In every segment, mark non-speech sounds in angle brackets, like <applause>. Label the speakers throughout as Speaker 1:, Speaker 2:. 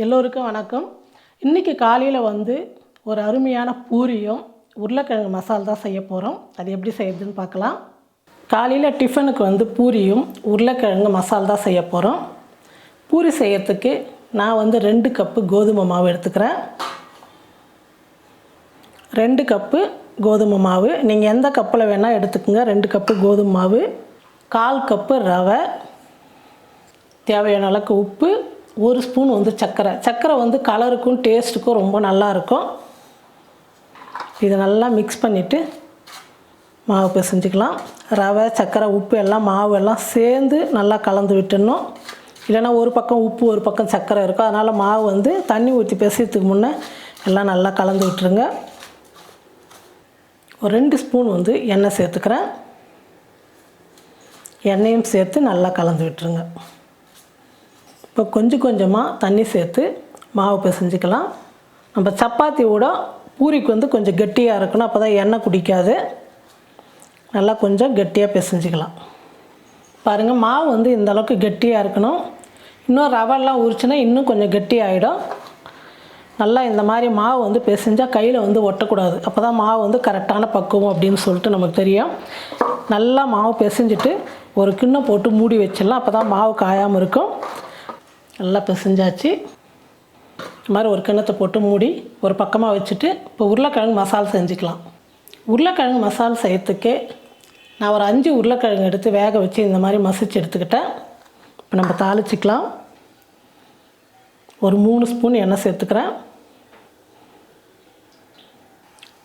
Speaker 1: எல்லோருக்கும் வணக்கம். இன்றைக்கி காலையில் வந்து ஒரு அருமையான பூரியும் உருளைக்கிழங்கு மசால் தான் செய்ய போகிறோம் அது எப்படி செய்யறதுன்னு பார்க்கலாம். காலையில் டிஃபனுக்கு வந்து பூரியும் உருளைக்கிழங்கு மசால் தான் செய்ய போகிறோம் பூரி செய்யறதுக்கு நான் வந்து ரெண்டு கப்பு கோதுமை மாவு எடுத்துக்கிறேன். ரெண்டு கப்பு கோதுமை மாவு. நீங்கள் எந்த கப்பில் வேணால் எடுத்துக்கோங்க. ரெண்டு கப்பு கோதுமை மாவு கால் கப்பு ரவை தேவையான அளவுக்கு உப்பு ஒரு ஸ்பூன் வந்து சர்க்கரை சர்க்கரை வந்து கலருக்கும் டேஸ்ட்டுக்கும் ரொம்ப நல்லா இருக்கும் இதை நல்லா மிக்ஸ் பண்ணிவிட்டு மாவு பிசைஞ்சிக்கலாம். ரவை சர்க்கரை உப்பு எல்லாம் மாவு எல்லாம் சேர்ந்து நல்லா கலந்து விட்டுடணும். இல்லைன்னா ஒரு பக்கம் உப்பு ஒரு பக்கம் சர்க்கரை இருக்கும். அதனால் மாவு வந்து தண்ணி ஊற்றி பிசையத்துக்கு முன்னே எல்லாம் நல்லா கலந்து விட்டுருங்க. ஒரு ரெண்டு ஸ்பூன் வந்து எண்ணெய் சேர்த்துக்கிறேன். எண்ணெயும் சேர்த்து நல்லா கலந்து விட்டுருங்க. இப்போ கொஞ்சம் கொஞ்சமாக தண்ணி சேர்த்து மாவு பிசைஞ்சிக்கலாம். நம்ம சப்பாத்தி விட பூரிக்கு வந்து கொஞ்சம் கெட்டியாக இருக்கணும் அப்போ தான் எண்ணெய் குடிக்காது. நல்லா கொஞ்சம் கெட்டியாக பிசைஞ்சிக்கலாம். பாருங்கள் மாவு வந்து இந்த அளவுக்கு கெட்டியாக இருக்கணும். இன்னும் ரவெல்லாம் உரிச்சுன்னா இன்னும் கொஞ்சம் கெட்டியாகிடும் நல்லா இந்த மாதிரி மாவு வந்து பிசைஞ்சால் கையில் வந்து ஒட்டக்கூடாது. அப்போ தான் மாவு வந்து கரெக்டான பக்குவம் அப்படின்னு சொல்லிட்டு நமக்கு தெரியும். நல்லா மாவு பிசைஞ்சிட்டு ஒரு கிண்ணம் போட்டு மூடி வச்சிடலாம். அப்போ தான் மாவு காயாமல் இருக்கும். நல்லா பிசைஞ்சாச்சு. இந்த மாதிரி ஒரு கிண்ணத்தை போட்டு மூடி ஒரு பக்கமாக வச்சுட்டு இப்போ உருளைக்கிழங்கு மசால் செஞ்சுக்கலாம். உருளைக்கிழங்கு மசால் செய்யறதுக்கு நான் ஒரு அஞ்சு உருளைக்கிழங்கு எடுத்து வேக வச்சு இந்த மாதிரி மசிச்சு எடுத்துக்கிட்டேன். இப்போ நம்ம தாளிச்சிக்கலாம். ஒரு மூணு ஸ்பூன் எண்ணெய் சேர்த்துக்கிறேன்.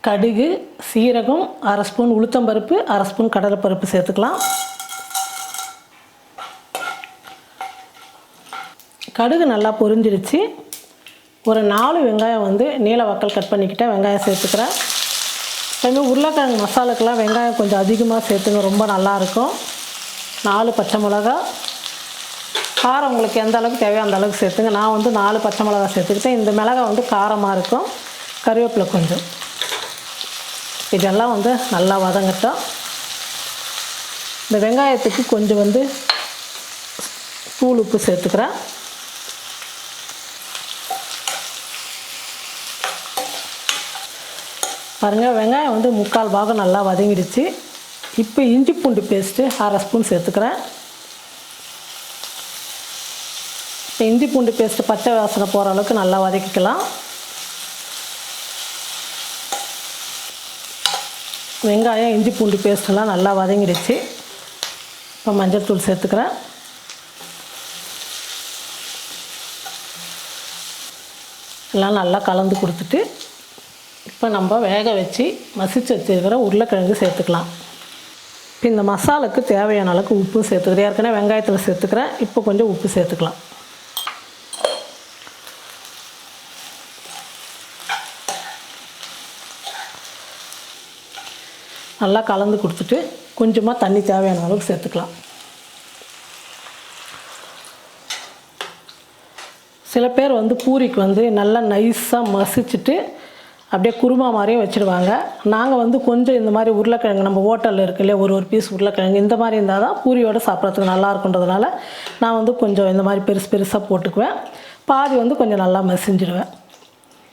Speaker 1: கடுகு சீரகம் அரை ஸ்பூன் உளுத்தம்பருப்பு அரை ஸ்பூன் கடலைப்பருப்பு சேர்த்துக்கலாம். கடுகு நல்லா பொரிஞ்சிருச்சு. ஒரு நாலு வெங்காயம் வந்து நீல வக்கல் கட் பண்ணிக்கிட்டேன். வெங்காயம் சேர்த்துக்கிறேன். அதுமாதிரி உருளைக்கிழங்கு மசாலுக்கெல்லாம் வெங்காயம் கொஞ்சம் அதிகமாக சேர்த்துங்க ரொம்ப நல்லாயிருக்கும் நாலு பச்சை மிளகா. காரம் உங்களுக்கு எந்த அளவுக்கு தேவையோ அந்த அளவுக்கு சேர்த்துங்க. நான் வந்து நாலு பச்சை மிளகா சேர்த்துக்கிட்டேன். இந்த மிளகா வந்து காரமாக இருக்கும். கருவேப்பிலை கொஞ்சம். இதெல்லாம் வந்து நல்லா வதங்கட்டும். இந்த வெங்காயத்துக்கு கொஞ்சம் வந்து தூள் உப்பு சேர்த்துக்கிறேன். பாருங்கள் வெங்காயம் வந்து முக்கால் பாகம் நல்லா வதங்கிடுச்சு. இப்போ இஞ்சி பூண்டு பேஸ்ட்டு அரை ஸ்பூன் சேர்த்துக்கிறேன். இப்போ இஞ்சி பூண்டு பேஸ்ட்டு பச்சை வாசனை போகிற அளவுக்கு நல்லா வதக்கிக்கலாம். வெங்காயம் இஞ்சி பூண்டு பேஸ்ட்டெல்லாம் நல்லா வதங்கிடுச்சு. இப்போ மஞ்சள் தூள் சேர்த்துக்கிறேன். எல்லாம் நல்லா கலந்து கொடுத்துட்டு இப்போ நம்ம வேக வச்சு மசிச்சு வச்சுருக்கிற உருளைக்கிழங்கு சேர்த்துக்கலாம். இப்போ இந்த மசாலுக்கு தேவையான அளவுக்கு உப்பு சேர்த்துக்கிறேன் ஏற்கனவே வெங்காயத்தில் சேர்த்துக்கிறேன் இப்போ கொஞ்சம் உப்பு சேர்த்துக்கலாம். நல்லா கலந்து கொடுத்துட்டு கொஞ்சமாக தண்ணி தேவையான அளவுக்கு சேர்த்துக்கலாம். சில பேர் வந்து பூரிக்கு வந்து நல்லா நைஸாக மசிச்சுட்டு அப்படியே குருமா மாதிரியே வச்சுருவாங்க. நாங்கள் வந்து கொஞ்சம் இந்த மாதிரி உருளைக்கிழங்கு நம்ம ஹோட்டலில் இருக்கு இல்லையா ஒரு ஒரு பீஸ் உருளைக்கிழங்கு இந்த மாதிரி இருந்தால் தான் பூரியோடு சாப்பிட்றதுக்கு நல்லா இருக்குன்றதுனால நான் வந்து கொஞ்சம் இந்த மாதிரி பெருசு பெருசாக போட்டுக்குவேன். பாதி வந்து கொஞ்சம் நல்லா மசிஞ்சிடுவேன்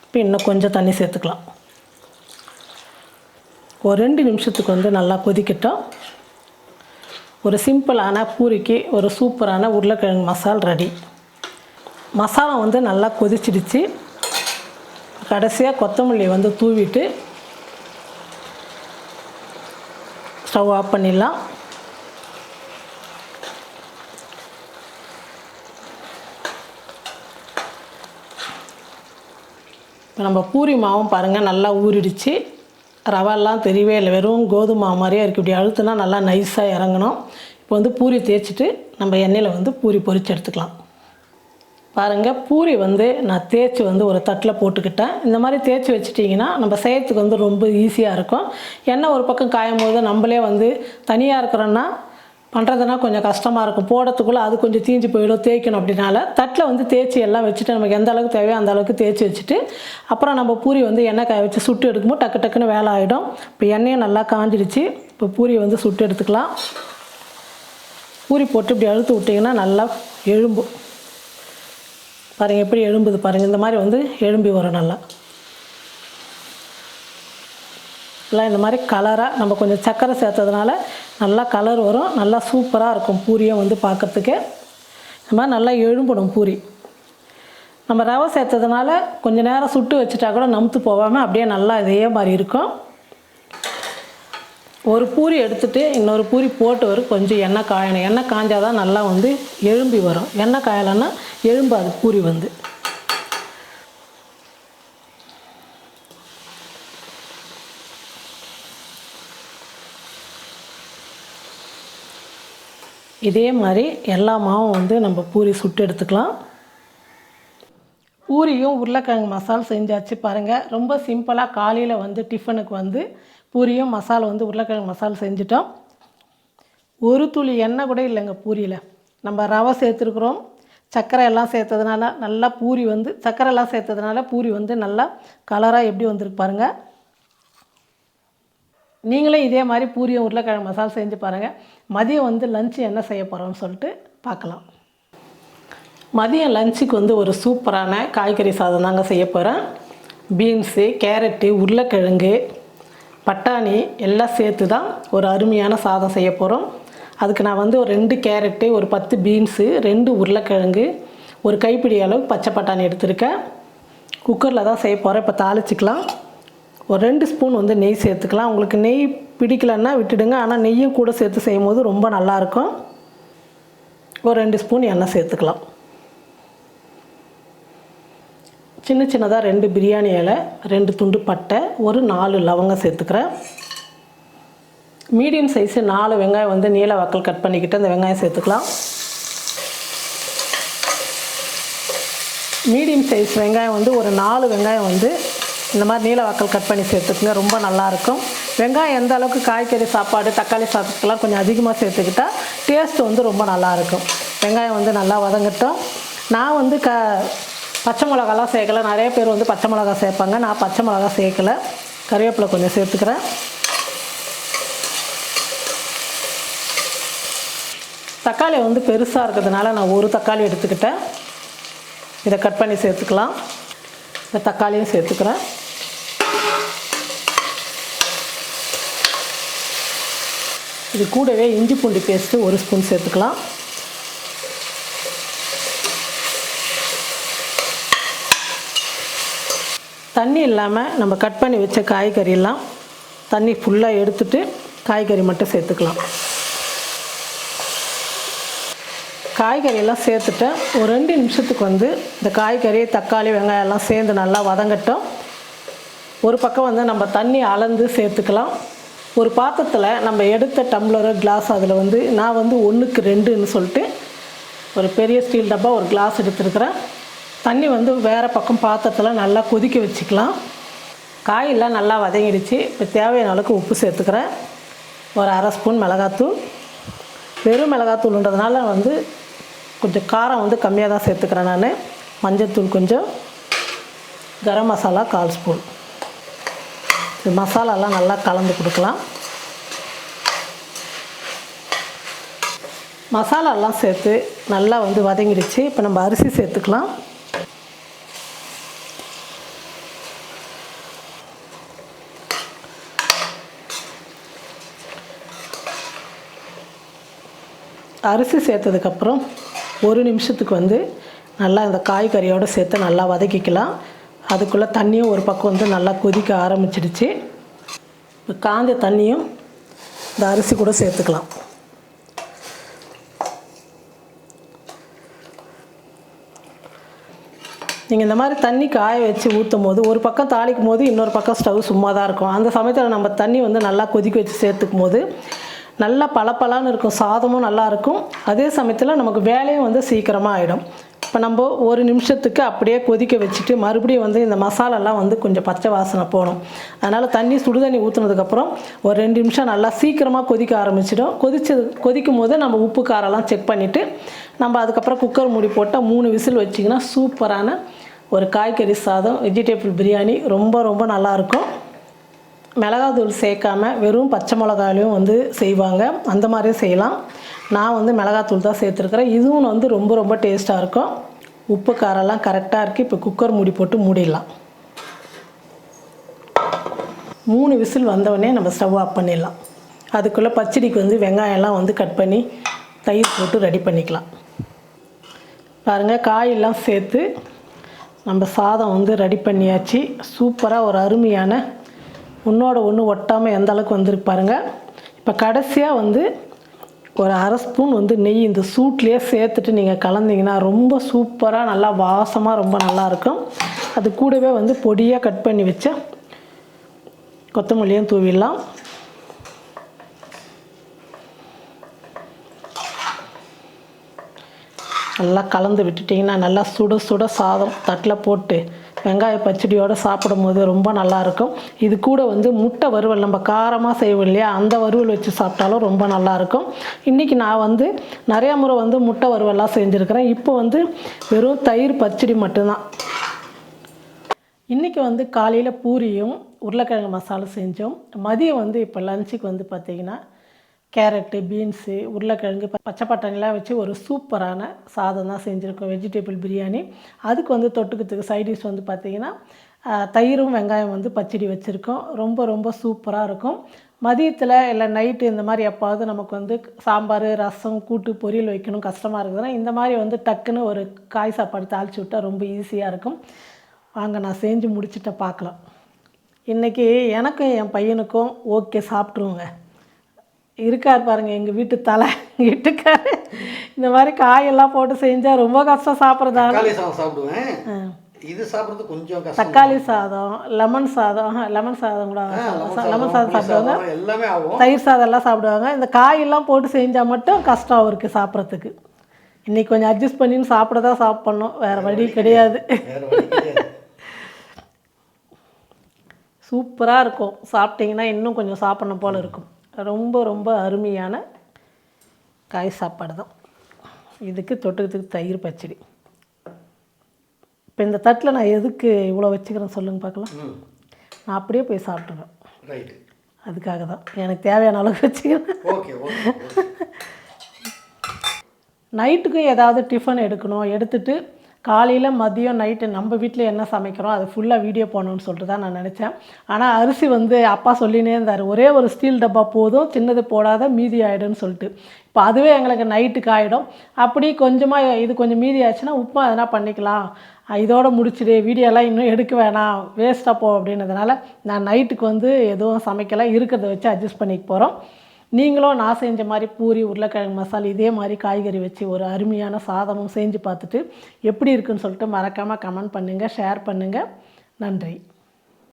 Speaker 1: இப்போ இன்னும் கொஞ்சம் தண்ணி சேர்த்துக்கலாம். ஒரு ரெண்டு நிமிஷத்துக்கு வந்து நல்லா கொதிக்கட்டும். ஒரு சிம்பிளான பூரிக்கு ஒரு சூப்பரான உருளைக்கிழங்கு மசால் ரெடி. மசாலா வந்து நல்லா கொதிச்சிடுச்சு. கடைசியாக கொத்தமல்லி வந்து தூவிட்டு ஸ்டவ் ஆஃப் பண்ணிடலாம். இப்போ நம்ம பூரி மாவும் பாருங்கள் நல்லா ஊறிடுச்சு. ரவெல்லாம் தெரியவே இல்லை. வெறும் கோதுமை மாவு மாதிரியே இருக்குது இப்படி அழுத்துனா நல்லா நைஸாக இறங்கணும். இப்போ வந்து பூரி தேய்ச்சிட்டு நம்ம எண்ணெயில் வந்து பூரி பொரிச்சு எடுத்துக்கலாம். பாருங்கள் பூரி வந்து நான் தேய்ச்சி வந்து ஒரு தட்டில் போட்டுக்கிட்டேன். இந்த மாதிரி தேய்ச்சி வச்சுட்டிங்கன்னா நம்ம செய்யறதுக்கு வந்து ரொம்ப ஈஸியாக இருக்கும். எண்ணெய் ஒரு பக்கம் காயும் போது நம்மளே வந்து தனியாக இருக்கிறோன்னா பண்ணுறதுனா கொஞ்சம் கஷ்டமாக இருக்கும். போடுறதுக்குள்ளே அது கொஞ்சம் தீஞ்சு போயிடும் தேய்க்கணும் அப்படின்னால தட்டில் வந்து தேய்ச்சி எல்லாம் வச்சுட்டு நமக்கு எந்த அளவுக்கு தேவையோ அந்த அளவுக்கு தேய்ச்சி வச்சுட்டு அப்புறம் நம்ம பூரி வந்து எண்ணெய் காய வச்சு சுட்டு எடுக்கும்போது டக்கு டக்குன்னு வேலை ஆகிடும் இப்போ எண்ணெயும் நல்லா காஞ்சிடுச்சு. இப்போ பூரியை வந்து சுட்டு எடுத்துக்கலாம். பூரி போட்டு இப்படி அழுத்து விட்டிங்கன்னா நல்லா எழும்பும். பாருங்கள் எப்படி எழும்புது பாருங்கள் இந்த மாதிரி வந்து எழும்பி வரும் நல்லா. எல்லாம் இந்த மாதிரி கலராக நம்ம கொஞ்சம் சர்க்கரை சேர்த்ததுனால நல்லா கலர் வரும். நல்லா சூப்பராக இருக்கும் பூரியும் வந்து பார்க்குறதுக்கு. இந்த மாதிரி நல்லா எழும்பணும் பூரி. நம்ம ரவை சேர்த்ததுனால கொஞ்சம் நேரம் சுட்டு வச்சுட்டா கூட நமுத்து போகாமல் அப்படியே நல்லா இதே மாதிரி இருக்கும். ஒரு பூரி எடுத்துகிட்டு இன்னொரு பூரி போட்டு வரும் கொஞ்சம் எண்ணெய் காயணும். எண்ணெய் காஞ்சாதான் நல்லா வந்து எழும்பி வரும். எண்ணெய் காயலைன்னா எழும்பாது பூரி வந்து. இதே மாதிரி எல்லா மாவும் வந்து நம்ம பூரி சுட்டு எடுத்துக்கலாம். பூரியும் உருளைக்கிழங்கு மசால் செஞ்சாச்சு பாருங்கள் ரொம்ப சிம்பிளாக காலையில் வந்து டிஃபனுக்கு வந்து பூரியும் மசாலா வந்து உருளைக்கிழங்கு மசாலா செஞ்சிட்டோம். ஒரு துளி எண்ணெய் கூட இல்லைங்க பூரியில். நம்ம ரவை சேர்த்துருக்குறோம். சர்க்கரை எல்லாம் சேர்த்ததுனால நல்லா பூரி வந்து சர்க்கரை எல்லாம் சேர்த்ததுனால பூரி வந்து நல்லா கலராக எப்படி வந்திருக்கு பாருங்கள் நீங்களும் இதே மாதிரி பூரியும் உருளைக்கிழங்கு மசாலா செஞ்சு பாருங்கள் மதியம் வந்து லஞ்சு என்ன செய்ய போகிறோம்னு சொல்லிட்டு பார்க்கலாம். மதியம் லஞ்சுக்கு வந்து ஒரு சூப்பரான காய்கறி சாதம் தாங்க செய்ய போகிறேன் பீன்ஸு கேரட்டு உருளைக்கிழங்கு பட்டாணி எல்லாம் சேர்த்து தான் ஒரு அருமையான சாதம் செய்ய போகிறோம் அதுக்கு நான் வந்து ஒரு ரெண்டு கேரட்டு ஒரு பத்து பீன்ஸு ரெண்டு உருளைக்கிழங்கு ஒரு கைப்பிடி அளவு பச்சை பட்டாணி எடுத்திருக்கேன். குக்கரில் தான் செய்ய போகிறேன் இப்போ தாளிச்சிக்கலாம். ஒரு ரெண்டு ஸ்பூன் வந்து நெய் சேர்த்துக்கலாம். உங்களுக்கு நெய் பிடிக்கலன்னா விட்டுடுங்க. ஆனால் நெய்யும் கூட சேர்த்து செய்யும் போது ரொம்ப நல்லாயிருக்கும் ஒரு ரெண்டு ஸ்பூன் எண்ணெய் சேர்த்துக்கலாம். சின்ன சின்னதாக ரெண்டு பிரியாணி இலை ரெண்டு துண்டு பட்டை ஒரு நாலு லவங்கம் சேர்த்துக்கிறேன். மீடியம் சைஸு நாலு வெங்காயம் வந்து நீல வாக்கல் கட் பண்ணிக்கிட்டு அந்த வெங்காயம் சேர்த்துக்கலாம். மீடியம் சைஸ் வெங்காயம் வந்து ஒரு நாலு வெங்காயம் வந்து இந்த மாதிரி நீல வாக்கல் கட் பண்ணி சேர்த்துக்குங்க ரொம்ப நல்லாயிருக்கும் வெங்காயம் எந்த அளவுக்கு காய்கறி சாப்பாடு தக்காளி சாதத்துக்கெல்லாம் கொஞ்சம் அதிகமாக சேர்த்துக்கிட்டா டேஸ்ட் வந்து ரொம்ப நல்லாயிருக்கும் வெங்காயம் வந்து நல்லா வதங்கட்டும். நான் வந்து க பச்சை மிளகாலாம் சேர்க்கல. நிறைய பேர் வந்து பச்சை மிளகா சேர்ப்பாங்க. நான் பச்சை மிளகா சேர்க்கல. கருவேப்பிலை கொஞ்சம் சேர்த்துக்கிறேன். தக்காளி வந்து பெருசாக இருக்கிறதுனால நான் ஒரு தக்காளி எடுத்துக்கிட்டேன். இதை கட் பண்ணி சேர்த்துக்கலாம். இந்த தக்காளியும் சேர்த்துக்கிறேன். இது கூடவே இஞ்சி பூண்டு பேஸ்ட்டு ஒரு ஸ்பூன் சேர்த்துக்கலாம். தண்ணி இல்லாமல் நம்ம கட் பண்ணி வச்ச காய்கறியெல்லாம் தண்ணி ஃபுல்லாக எடுத்துட்டு காய்கறி மட்டும் சேர்த்துக்கலாம். காய்கறியெல்லாம் சேர்த்துட்டேன் ஒரு ரெண்டு நிமிஷத்துக்கு வந்து இந்த காய்கறி தக்காளி வெங்காயம் எல்லாம் சேர்ந்து நல்லா வதங்கட்டும். ஒரு பக்கம் வந்து நம்ம தண்ணி அளந்து சேர்த்துக்கலாம். ஒரு பாத்திரத்தில் நம்ம எடுத்த டம்ளரு கிளாஸ் அதில் வந்து நான் வந்து ஒன்றுக்கு ரெண்டுன்னு சொல்லிட்டு ஒரு பெரிய ஸ்டீல் டப்பா ஒரு கிளாஸ் எடுத்துருக்குறேன். தண்ணி வந்து வேறு பக்கம் பாத்திரத்தில் நல்லா கொதிக்க வச்சுக்கலாம். காயெல்லாம் நல்லா வதங்கிடுச்சு. இப்போ தேவையான அளவுக்கு உப்பு சேர்த்துக்கிறேன். ஒரு அரை ஸ்பூன் மிளகாத்தூள். வெறும் மிளகாத்தூள்ன்றதுனால வந்து கொஞ்சம் காரம் வந்து கம்மியாக தான் சேர்த்துக்கிறேன் நான். மஞ்சள்தூள் கொஞ்சம். கரம் மசாலா கால் ஸ்பூன். இது மசாலாலாம் நல்லா கலந்து கொடுக்கலாம். மசாலாலாம் சேர்த்து நல்லா வந்து வதங்கிடுச்சு. இப்போ நம்ம அரிசி சேர்த்துக்கலாம். அரிசி சேர்த்ததுக்கப்புறம் ஒரு நிமிஷத்துக்கு வந்து நல்லா இந்த காய்கறியோடு சேர்த்து நல்லா வதக்கிக்கலாம். அதுக்குள்ளே தண்ணியும் ஒரு பக்கம் வந்து நல்லா கொதிக்க ஆரம்பிச்சிடுச்சு. இப்போ காஞ்ச தண்ணியும் இந்த அரிசி கூட சேர்த்துக்கலாம். நீங்கள் இந்த மாதிரி தண்ணி காய வச்சு ஊற்றும் போது ஒரு பக்கம் தாளிக்கும் போது இன்னொரு பக்கம் ஸ்டவ் சும்மா தான் இருக்கும். அந்த சமயத்தில் நம்ம தண்ணி வந்து நல்லா கொதிக்க வச்சு சேர்த்துக்கும் போது நல்லா பளபளன்னு இருக்கும் சாதமும் நல்லா இருக்கும். அதே சமயத்தில் நமக்கு வேலையும் வந்து சீக்கிரமாக ஆகிடும் இப்போ நம்ம ஒரு நிமிஷத்துக்கு அப்படியே கொதிக்க வச்சுட்டு மறுபடியும் வந்து இந்த மசாலாலாம் வந்து கொஞ்சம் பச்சை வாசனை போகணும் அதனால் தண்ணி சுடு தண்ணி ஊற்றுனதுக்கப்புறம் ஒரு ரெண்டு நிமிஷம் நல்லா சீக்கிரமாக கொதிக்க ஆரம்பிச்சிடும். கொதிச்சது கொதிக்கும் போது நம்ம உப்பு காரெல்லாம் செக் பண்ணிவிட்டு நம்ம அதுக்கப்புறம் குக்கர் மூடி போட்டால் மூணு விசில் வச்சிங்கன்னா சூப்பரான ஒரு காய்கறி சாதம் வெஜிடேபிள் பிரியாணி ரொம்ப ரொம்ப நல்லாயிருக்கும் மிளகாத்தூள் சேர்க்காம வெறும் பச்சை மிளகாலையும் வந்து செய்வாங்க. அந்த மாதிரியும் செய்யலாம். நான் வந்து மிளகாத்தூள் தான் சேர்த்துருக்குறேன். இதுவும் வந்து ரொம்ப ரொம்ப டேஸ்ட்டாக இருக்கும். உப்பு காரெல்லாம் கரெக்டாக இருக்குது இப்போ குக்கர் மூடி போட்டு மூடிடலாம். மூணு விசில் வந்தவொடனே நம்ம ஸ்டவ் ஆஃப் பண்ணிடலாம். அதுக்குள்ளே பச்சடிக்கு வந்து வெங்காயம்லாம் வந்து கட் பண்ணி தயிர் போட்டு ரெடி பண்ணிக்கலாம். பாருங்கள் காயெல்லாம் சேர்த்து நம்ம சாதம் வந்து ரெடி பண்ணியாச்சு. சூப்பராக ஒரு அருமையான ஒன்றோட ஒன்று ஒட்டாமல் எந்த அளவுக்கு வந்திருப்பாருங்க பாருங்கள் இப்போ கடைசியாக வந்து ஒரு அரை ஸ்பூன் வந்து நெய் இந்த சூட்லேயே சேர்த்துட்டு நீங்கள் கலந்தீங்கன்னா ரொம்ப சூப்பராக நல்லா வாசமாக ரொம்ப நல்லாயிருக்கும் அது கூடவே வந்து பொடியாக கட் பண்ணி வச்ச கொத்தமல்லியும் தூவிடலாம். நல்லா கலந்து விட்டுட்டிங்கன்னா நல்லா சுட சுட சாதம் தட்டில் போட்டு வெங்காய பச்சடியோடு சாப்பிடும்போது ரொம்ப நல்லாயிருக்கும். இது கூட வந்து முட்டை வறுவல் நம்ம காரமாக செய்வோம் இல்லையா? அந்த வறுவல் வச்சு சாப்பிட்டாலும் ரொம்ப நல்லாயிருக்கும். இன்றைக்கி நான் வந்து நிறையா முறை வந்து முட்டை வறுவல்லாம் செஞ்சுருக்கிறேன். இப்போ வந்து வெறும் தயிர் பச்சடி மட்டும்தான். இன்றைக்கி வந்து காலையில் பூரியும் உருளைக்கிழங்கு மசாலா செஞ்சோம். மதியம் வந்து இப்போ லஞ்சுக்கு வந்து பார்த்திங்கன்னா கேரட்டு பீன்ஸு உருளைக்கிழங்கு பச்சை பட்டாணிலாம் வச்சு ஒரு சூப்பரான சாதம் தான் செஞ்சுருக்கோம். வெஜிடபிள் பிரியாணி. அதுக்கு வந்து தொட்டுக்கிறதுக்கு சைடிஷ் வந்து பார்த்திங்கன்னா தயிரும் வெங்காயம் வந்து பச்சடி வச்சுருக்கோம். ரொம்ப ரொம்ப சூப்பராக இருக்கும். மதியத்தில் இல்லை நைட்டு இந்த மாதிரி எப்பாவது நமக்கு வந்து சாம்பார் ரசம் கூட்டு பொரியல் வைக்கணும் கஷ்டமாக இருக்குதுன்னா இந்த மாதிரி வந்து டக்குன்னு ஒரு காய் சாப்பாடு தாளிச்சு விட்டால் ரொம்ப ஈஸியாக இருக்கும். வாங்க நான் செஞ்சு முடிச்சுட்ட பார்க்கலாம் இன்றைக்கி எனக்கும் என் பையனுக்கும் ஓகே சாப்பிட்ருவோங்க இருக்கார் பாருங்க எங்கள் வீட்டு தலை வீட்டுக்காரு. இந்த மாதிரி காயெல்லாம் போட்டு செஞ்சால் ரொம்ப கஷ்டம் சாப்பிட்றதா
Speaker 2: தக்காளி சாதம் சாப்பிடுவேன். இது சாப்பிட்றது கொஞ்சம் கஷ்டம்
Speaker 1: தக்காளி சாதம் லெமன் சாதம் லெமன் சாதம் கூட லெமன் சாதம் சாப்பிடுவாங்க.
Speaker 2: எல்லாமே ஆகும்.
Speaker 1: தயிர் சாதம் எல்லாம் சாப்பிடுவாங்க. இந்த காயெல்லாம் போட்டு செஞ்சால் மட்டும் கஷ்டம் அவருக்கு சாப்பிட்றதுக்கு. இன்னைக்கு கொஞ்சம் அட்ஜஸ்ட் பண்ணின்னு சாப்பிட தான் சாப்பிட்ணும். வேறு வழி கிடையாது.
Speaker 2: வேற வழி கிடையாது.
Speaker 1: சூப்பராக இருக்கும். சாப்பிட்டிங்கன்னா இன்னும் கொஞ்சம் சாப்பிடணும் போல் இருக்கும். ரொம்ப ரொம்ப அருமையான காய் சாப்பாடு தான் இதுக்கு தொட்டுக்கிறதுக்கு தயிர் பச்சடி. இப்போ இந்த தட்டில் நான் எதுக்கு இவ்வளோ வச்சுக்கிறேன் சொல்லுங்க பார்க்கலாம். நான் அப்படியே போய் சாப்பிட்ருவேன்
Speaker 2: ரைட்டு
Speaker 1: அதுக்காக தான் எனக்கு தேவையான அளவுக்கு வச்சுக்கிறேன். <laughs> நைட்டுக்கும் ஏதாவது டிஃபன் எடுக்கணும். எடுத்துட்டு காலையில் மதியம் நைட்டு நம்ம வீட்டில் என்ன சமைக்கிறோம் அது ஃபுல்லாக வீடியோ போடணும்னு சொல்லிட்டு தான் நான் நினச்சேன். ஆனால் அரிசி வந்து அப்பா சொல்லினே இருந்தார். ஒரே ஒரு ஸ்டீல் டப்பா போதும் சின்னது போடாத மீதி ஆகிடும்னு சொல்லிட்டு. இப்போ அதுவே எங்களுக்கு நைட்டுக்கு ஆகிடும் அப்படி கொஞ்சமாக இது கொஞ்சம் மீதி ஆச்சுன்னா உப்புமா எதனா பண்ணிக்கலாம். இதோட முடிச்சிடு வீடியோலாம் இன்னும் எடுக்க வேணாம் வேஸ்ட்டாக போ அப்படின்றதுனால நான் நைட்டுக்கு வந்து எதுவும் சமைக்கலாம் இருக்கிறத வச்சு அட்ஜஸ்ட் பண்ணிக்க போகிறோம் நீங்களும் நான் செஞ்ச மாதிரி பூரி உருளைக்கிழங்கு மசாலா இதே மாதிரி காய்கறி வச்சு ஒரு அருமையான சாதமும் செஞ்சு பார்த்துட்டு எப்படி இருக்குன்னு சொல்லிட்டு மறக்காமல் கமெண்ட் பண்ணுங்கள் ஷேர் பண்ணுங்கள் நன்றி.